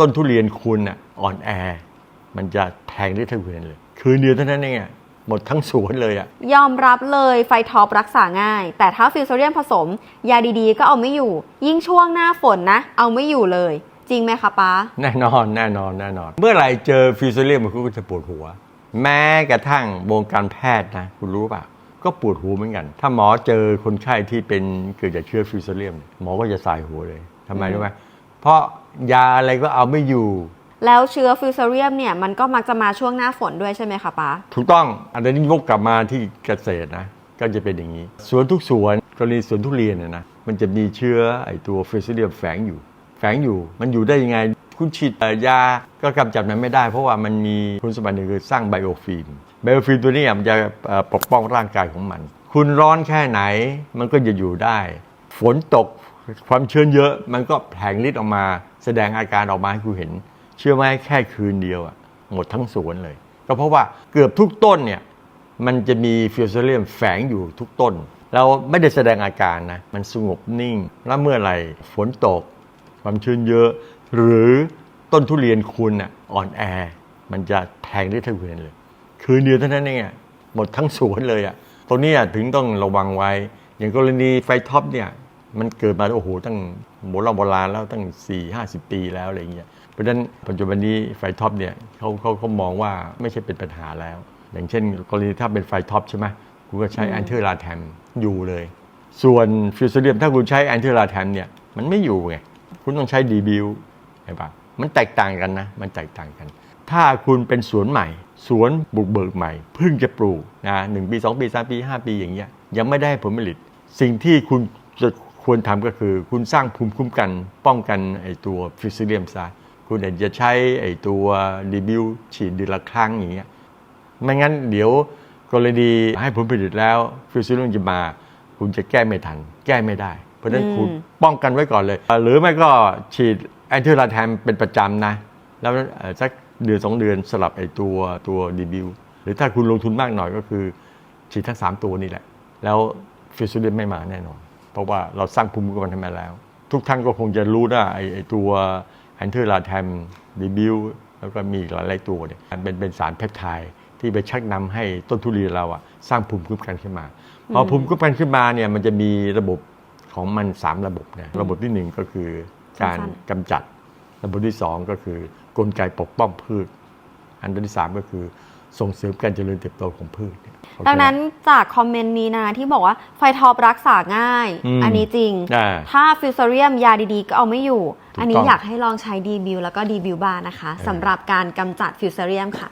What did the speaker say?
ต้นทุเรียนคุณอะอ่อนแอ มันจะแทงได้ทั้งเวียนเลย คืนเดียวเท่านั้นเองอะหมดทั้งสวนเลยอะ ยอมรับเลยไฟท็อปรักษาง่าย แต่ถ้าฟิวเซเรียมผสม ยาดีๆ ก็เอาไม่อยู่ ยิ่งช่วงหน้าฝนนะ เอาไม่อยู่เลย จริงไหมคะป้า แน่นอนแน่นอนแน่นอน เมื่อไหร่เจอฟิวเซเรียมมันก็จะปวดหัว แม้กระทั่งวงการแพทย์นะ คุณรู้ป่ะ ก็ปวดหัวเหมือนกัน ถ้าหมอเจอคนไข้ที่เป็นเกิดจากเชื้อฟิวเซเรียมหมอก็จะสายหัวเลยทำไมรู้ไหม เพราะยาอะไรก็เอาไม่อยู่ แล้วเชื้อฟิวเซเรียมเนี่ยมันก็มักจะมาช่วงหน้าฝนด้วยใช่ไหมคะป้าถูกต้อง อันนี้วกกลับมาที่เกษตรนะ ก็จะเป็นอย่างนี้ สวนทุกสวนกรณีสวนทุเรียนเนี่ยนะ มันจะมีเชื้อไอตัวฟิวเซเรียมแฝงอยู่ แฝงอยู่ มันอยู่ได้ยังไง คุณฉีดเอ่อยา ก็กำจัดมันไม่ได้ เพราะว่ามันมีคุณสมบัติหนึ่งคือสร้างไบโอฟิล์ม ไบโอฟิล์มตัวนี้มันจะเอ่อปกป้องร่างกายของมัน คุณร้อนแค่ไหนมันก็จะอยู่ได้ ฝนตก ความชื้นเยอะมันก็แผงฤทธิ์ออกมา แสดงอาการออกมาให้คุณเห็น เชื่อไหมแค่คืนเดียวอะหมดทั้งสวนเลย ก็เพราะว่าเกือบทุกต้นเนี่ยมันจะมีฟิวเซเรียมแฝงอยู่ทุกต้น เราไม่ได้แสดงอาการนะมันสงบนิ่ง แล้วเมื่อไหร่ฝนตก ความชื้นเยอะ หรือต้นทุเรียนคุณอะอ่อนแอ มันจะแทงได้ทั้งเวนเลย คืนเดียวเท่านั้นเองหมดทั้งสวนเลยอะตรงนี้ถึงต้องระวังไว้ อย่างกรณีไฟท็อปเนี่ย มันเกิดมาโอ้โหตั้งโบราณโบราณแล้วตั้ง 4 50 ปีแล้วอะไรอย่างเงี้ยเพราะฉะนั้นปัจจุบันนี้ไฟท็อปเนี่ยเขาเขาเขามองว่าไม่ใช่เป็นปัญหาแล้ว อย่างเช่น กรณีถ้าเป็นไฟท็อปใช่ไหมคุณก็ใช้แอนเทอร์ลาแทมอยู่เลย ส่วนฟิวเซเรียมถ้าคุณใช้แอนเทอร์ลาแทมเนี่ยมันไม่อยู่ไงคุณต้องใช้ดีบิวเห็นปะมันแตกต่างกันนะ มันแตกต่างกัน ถ้าคุณเป็นสวนใหม่ สวนบุกเบิกใหม่เพิ่งจะปลูกนะหนึ่งปีสองปีสามปีห้าปีอย่างเงี้ยยังไม่ได้ผลผลิต สิ่งที่คุณจะ ควรทำก็คือคุณสร้างภูมิคุ้มกันป้องกันไอตัวฟิวซิเลียมซะคุณอาจจะใช้ไอตัวดีบิวฉีดเดือนละครั้งอย่างเงี้ยไม่งั้นเดี๋ยวกรณีให้ผลผลิตแล้วฟิวซิเลียมจะมา คุณจะแก้ไม่ทัน แก้ไม่ได้ เพราะฉะนั้นอืมคุณป้องกันไว้ก่อนเลย หรือไม่ก็ฉีดแอนติลาแทมเป็นประจำนะ แล้วเอ่อสักเดือนสองเดือนสลับไอตัวตัวดีบิวหรือถ้าคุณลงทุนมากหน่อยก็คือ ฉีดทั้ง 3 ตัวนี่แหละ แล้วฟิวซิเลียมไม่มาแน่นอน เพราะว่าเราสร้างภูมิคุ้มกันให้มาแล้ว ทุกท่านก็คงจะรู้นะไอไอตัวแอนติลาแทมดีบิวแล้วก็มีอีกหลายๆตัวเนี่ยมันเป็นเป็นสารเพปไทด์ที่ไปชักนำให้ต้นทุเรียนเราอะสร้างภูมิคุ้มกันขึ้นมาพอภูมิคุ้มกันขึ้นมาเนี่ยมันจะมีระบบของมัน 3 ระบบนะระบบทีหนึ่1 ก็คือการสั้นกำจัด ระบบที่ 2 ก็คือกลไกปกป้องพืช อันที่ 3 ก็คือ ส่งเสริมการเจริญเติบโตของพืชเนี่ยโอเคดังนั้นจากคอมเมนต์นี้นะที่บอกว่าไฟท็อปรักษาง่ายอืมอันนี้จริงอ่าถ้าฟิวเซเรียมยาดีๆ ก็เอาไม่อยู่ถูกต้องอันนี้อยากให้ลองใช้ดีบิวแล้วก็ดีบิวบ้านะคะสำหรับการกำจัดฟิวเซเรียมค่ะ